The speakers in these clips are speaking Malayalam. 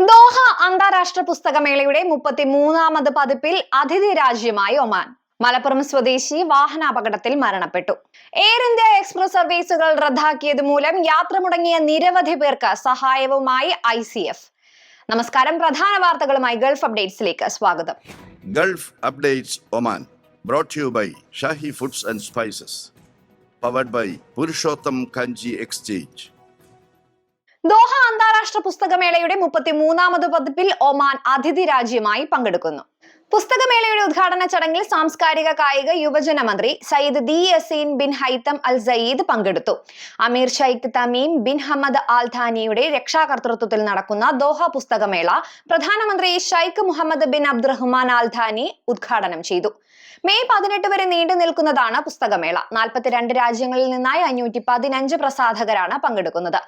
ദോഹ അന്താരാഷ്ട്ര പുസ്തകമേളയുടെ മുപ്പത്തി മൂന്നാമത് പതിപ്പിൽ അതിഥി രാജ്യമായി ഒമാൻ. മലപ്പുറം സ്വദേശി വാഹനാപകടത്തിൽ മരണപ്പെട്ടു. എയർ ഇന്ത്യ എക്സ്പ്രസ് സർവീസുകൾ റദ്ദാക്കിയത് മൂലം യാത്ര മുടങ്ങിയ നിരവധി പേർക്ക് സഹായവുമായി ഐ നമസ്കാരം പ്രധാന വാർത്തകളുമായി ഗൾഫ് അപ്ഡേറ്റ്സിലേക്ക് സ്വാഗതം. Gulf updates Oman brought you by Shahi foods and spices powered by Purushottam Kanji exchange. Doha അന്താരാഷ്ട്ര പുസ്തകമേളയുടെ മുപ്പത്തി മൂന്നാമത് പതിപ്പിൽ ഒമാൻ അതിഥി രാജ്യമായി പങ്കെടുക്കുന്നു. പുസ്തകമേളയുടെ ഉദ്ഘാടന ചടങ്ങിൽ സാംസ്കാരിക കായിക യുവജന മന്ത്രി Sayyid Theyazin bin Haitham Al Said പങ്കെടുത്തു. അമീർ Sheikh Tamim bin Hamad Al ധാനിയുടെ രക്ഷാകർതൃത്വത്തിൽ നടക്കുന്ന ദോഹ പുസ്തകമേള പ്രധാനമന്ത്രി Sheikh Mohammed bin Abdulrahman Al Thani ഉദ്ഘാടനം ചെയ്തു. മെയ് പതിനെട്ട് വരെ നീണ്ടു നിൽക്കുന്നതാണ് പുസ്തകമേള. നാൽപ്പത്തിരണ്ട് രാജ്യങ്ങളിൽ നിന്നായി അഞ്ഞൂറ്റി പതിനഞ്ച് പ്രസാധകരാണ് പങ്കെടുക്കുന്നത്.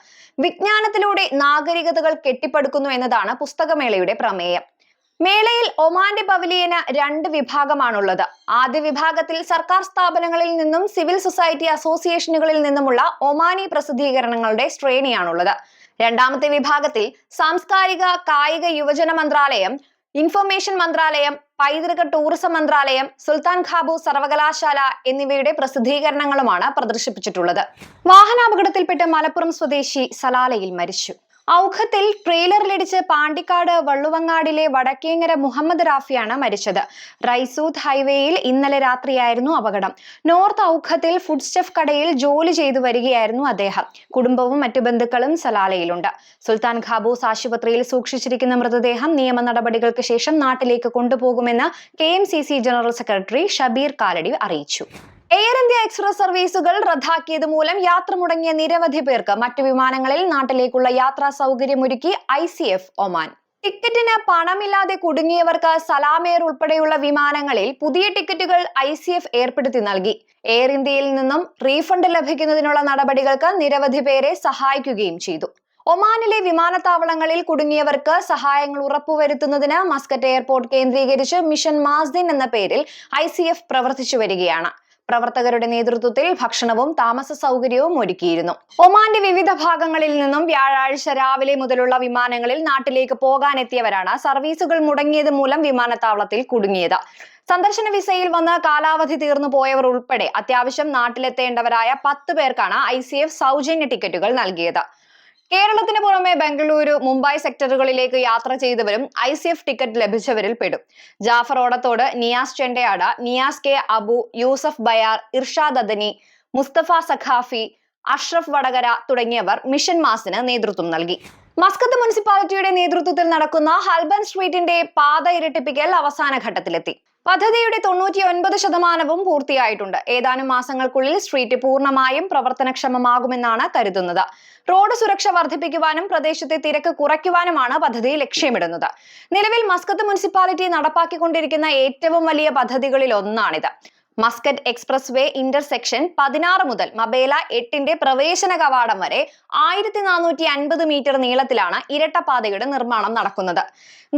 വിജ്ഞാനത്തിലൂടെ നാഗരികതകൾ കെട്ടിപ്പടുക്കുന്നു എന്നതാണ് പുസ്തകമേളയുടെ പ്രമേയം. മേളയിൽ ഒമാന്റെ പവലിയന് രണ്ട് വിഭാഗമാണുള്ളത്. ആദ്യ വിഭാഗത്തിൽ സർക്കാർ സ്ഥാപനങ്ങളിൽ നിന്നും സിവിൽ സൊസൈറ്റി അസോസിയേഷനുകളിൽ നിന്നുമുള്ള ഒമാനി പ്രസിദ്ധീകരണങ്ങളുടെ ശ്രേണിയാണുള്ളത്. രണ്ടാമത്തെ വിഭാഗത്തിൽ സാംസ്കാരിക കായിക യുവജന മന്ത്രാലയം ഇൻഫർമേഷൻ മന്ത്രാലയം പൈതൃക ടൂറിസം മന്ത്രാലയം സുൽത്താൻ ഖാബു സർവകലാശാല എന്നിവയുടെ പ്രസിദ്ധീകരണങ്ങളുമാണ് പ്രദർശിപ്പിച്ചിട്ടുള്ളത്. വാഹനാപകടത്തിൽപ്പെട്ട് മലപ്പുറം സ്വദേശി സലാലയിൽ മരിച്ചു. ഔഖത്തിൽ ട്രെയിലറിലിടിച്ച് പാണ്ടിക്കാട് വള്ളുവങ്ങാടിലെ വടക്കേങ്ങര മുഹമ്മദ് റാഫിയാണ് മരിച്ചത്. റൈസൂത്ത് ഹൈവേയിൽ ഇന്നലെ രാത്രിയായിരുന്നു അപകടം. നോർത്ത് ഔഖത്തിൽ ഫുഡ് സ്റ്റെഫ് കടയിൽ ജോലി ചെയ്തു വരികയായിരുന്നു അദ്ദേഹം. കുടുംബവും മറ്റു ബന്ധുക്കളും സലാലയിലുണ്ട്. സുൽത്താൻ ഖാബൂസ് ആശുപത്രിയിൽ സൂക്ഷിച്ചിരിക്കുന്ന മൃതദേഹം നിയമ നടപടികൾക്ക് ശേഷം നാട്ടിലേക്ക് കൊണ്ടുപോകുമെന്ന് K general secretary Shabeer Kaladi അറിയിച്ചു. എയർ ഇന്ത്യ എക്സ്പ്രസ് സർവീസുകൾ റദ്ദാക്കിയത് മൂലം യാത്ര മുടങ്ങിയ നിരവധി പേർക്ക് മറ്റു വിമാനങ്ങളിൽ നാട്ടിലേക്കുള്ള യാത്രാ സൗകര്യമൊരുക്കി ഐ സി എഫ് ഒമാൻ. ടിക്കറ്റിന് പണമില്ലാതെ കുടുങ്ങിയവർക്ക് സലാമേർ ഉൾപ്പെടെയുള്ള വിമാനങ്ങളിൽ പുതിയ ടിക്കറ്റുകൾ ഐ സി എഫ് ഏർപ്പെടുത്തി നൽകി. എയർ ഇന്ത്യയിൽ നിന്നും റീഫണ്ട് ലഭിക്കുന്നതിനുള്ള നടപടികൾക്ക് നിരവധി പേരെ സഹായിക്കുകയും ചെയ്തു. ഒമാനിലെ വിമാനത്താവളങ്ങളിൽ കുടുങ്ങിയവർക്ക് സഹായങ്ങൾ ഉറപ്പുവരുത്തുന്നതിന് മസ്കറ്റ് എയർപോർട്ട് കേന്ദ്രീകരിച്ച് മിഷൻ മാസ്ദിൻ എന്ന പേരിൽ ഐ പ്രവർത്തിച്ചു വരികയാണ്. പ്രവർത്തകരുടെ നേതൃത്വത്തിൽ ഭക്ഷണവും താമസ സൗകര്യവും ഒരുക്കിയിരുന്നു. ഒമാന്റെ വിവിധ ഭാഗങ്ങളിൽ നിന്നും വ്യാഴാഴ്ച രാവിലെ മുതലുള്ള വിമാനങ്ങളിൽ നാട്ടിലേക്ക് പോകാനെത്തിയവരാണ് സർവീസുകൾ മുടങ്ങിയത് മൂലം വിമാനത്താവളത്തിൽ കുടുങ്ങിയത്. സന്ദർശന വിസയിൽ വന്ന് കാലാവധി തീർന്നു പോയവർ ഉൾപ്പെടെ അത്യാവശ്യം നാട്ടിലെത്തേണ്ടവരായ പത്ത് പേർക്കാണ് ഐ സൗജന്യ ടിക്കറ്റുകൾ നൽകിയത്. കേരളത്തിന് പുറമെ ബംഗളൂരു മുംബൈ സെക്ടറുകളിലേക്ക് യാത്ര ചെയ്തവരും ഐ സി എഫ് ടിക്കറ്റ് ലഭിച്ചവരിൽ പെടും. ജാഫർ ഓടത്തോട് നിയാസ് ചെണ്ടയാട നിയാസ് കെ അബു യൂസഫ് ബയാർ ഇർഷാദ് അദനി മുസ്തഫ സഖാഫി അഷ്റഫ് വടകര തുടങ്ങിയവർ മിഷൻ മാസിന് നേതൃത്വം നൽകി. മസ്കത്ത് മുനിസിപ്പാലിറ്റിയുടെ നേതൃത്വത്തിൽ നടക്കുന്ന ഹൽബൻ സ്ട്രീറ്റിന്റെ പാത ഇരട്ടിപ്പിക്കൽ അവസാന ഘട്ടത്തിലെത്തി. പദ്ധതിയുടെ തൊണ്ണൂറ്റി ഒൻപത് ശതമാനവും പൂർത്തിയായിട്ടുണ്ട്. ഏതാനും മാസങ്ങൾക്കുള്ളിൽ സ്ട്രീറ്റ് പൂർണമായും പ്രവർത്തനക്ഷമമാകുമെന്നാണ് കരുതുന്നത്. റോഡ് സുരക്ഷ വർദ്ധിപ്പിക്കുവാനും പ്രദേശത്തെ തിരക്ക് കുറയ്ക്കുവാനുമാണ് പദ്ധതി ലക്ഷ്യമിടുന്നത്. നിലവിൽ മസ്കത്ത് മുനിസിപ്പാലിറ്റി നടപ്പാക്കിക്കൊണ്ടിരിക്കുന്ന ഏറ്റവും വലിയ പദ്ധതികളിൽ ഒന്നാണിത് മസ്കറ്റ് എക്സ്പ്രസ് വേ ഇന്റർസെക്ഷൻ പതിനാറ് മുതൽ മബേല എട്ടിന്റെ പ്രവേശന കവാടം വരെ ആയിരത്തി നാനൂറ്റി അൻപത് മീറ്റർ നീളത്തിലാണ് ഇരട്ടപ്പാതയുടെ നിർമ്മാണം നടക്കുന്നത്.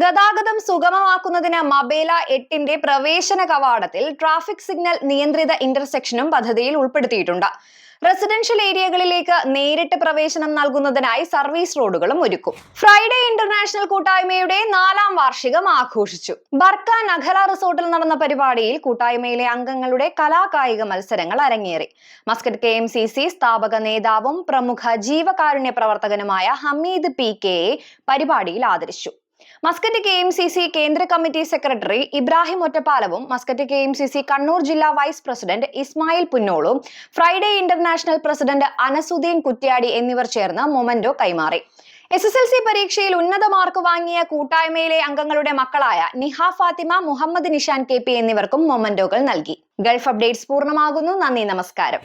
ഗതാഗതം സുഗമമാക്കുന്നതിന് മബേല എട്ടിന്റെ പ്രവേശന കവാടത്തിൽ ട്രാഫിക് സിഗ്നൽ നിയന്ത്രിത ഇന്റർസെക്ഷനും പദ്ധതിയിൽ ഉൾപ്പെടുത്തിയിട്ടുണ്ട്. റെസിഡൻഷ്യൽ ഏരിയകളിലേക്ക് നേരിട്ട് പ്രവേശനം നൽകുന്നതിനായി സർവീസ് റോഡുകളും ഒരുക്കും. ഫ്രൈഡേ ഇന്റർനാഷണൽ കൂട്ടായ്മയുടെ നാലാം വാർഷികം ആഘോഷിച്ചു. ബർക്ക നഖല റിസോർട്ടിൽ നടന്ന പരിപാടിയിൽ കൂട്ടായ്മയിലെ അംഗങ്ങളുടെ കലാകായിക മത്സരങ്ങൾ അരങ്ങേറി. Muscat K M C C സ്ഥാപക നേതാവും പ്രമുഖ ജീവകാരുണ്യ പ്രവർത്തകനുമായ ഹമീദ് പി കെയെ പരിപാടിയിൽ ആദരിച്ചു. Muscat K M C C കേന്ദ്ര committee secretary Ibrahim ഒറ്റപ്പാലവും Muscat K M C C Kannur ജില്ലാ vice president Ismail പുന്നോളും Friday International president Anasudheen Kuttiady എന്നിവർ ചേർന്ന് മൊമന്റോ കൈമാറി. എസ് എസ് എൽ സി പരീക്ഷയിൽ ഉന്നത മാർക്ക് വാങ്ങിയ കൂട്ടായ്മയിലെ അംഗങ്ങളുടെ മക്കളായ നിഹ ഫാത്തിമ മുഹമ്മദ് നിഷാൻ കെ പി എന്നിവർക്കും മൊമന്റോകൾ നൽകി. ഗൾഫ് അപ്ഡേറ്റ്സ് പൂർണമാകുന്നു. നന്ദി നമസ്കാരം.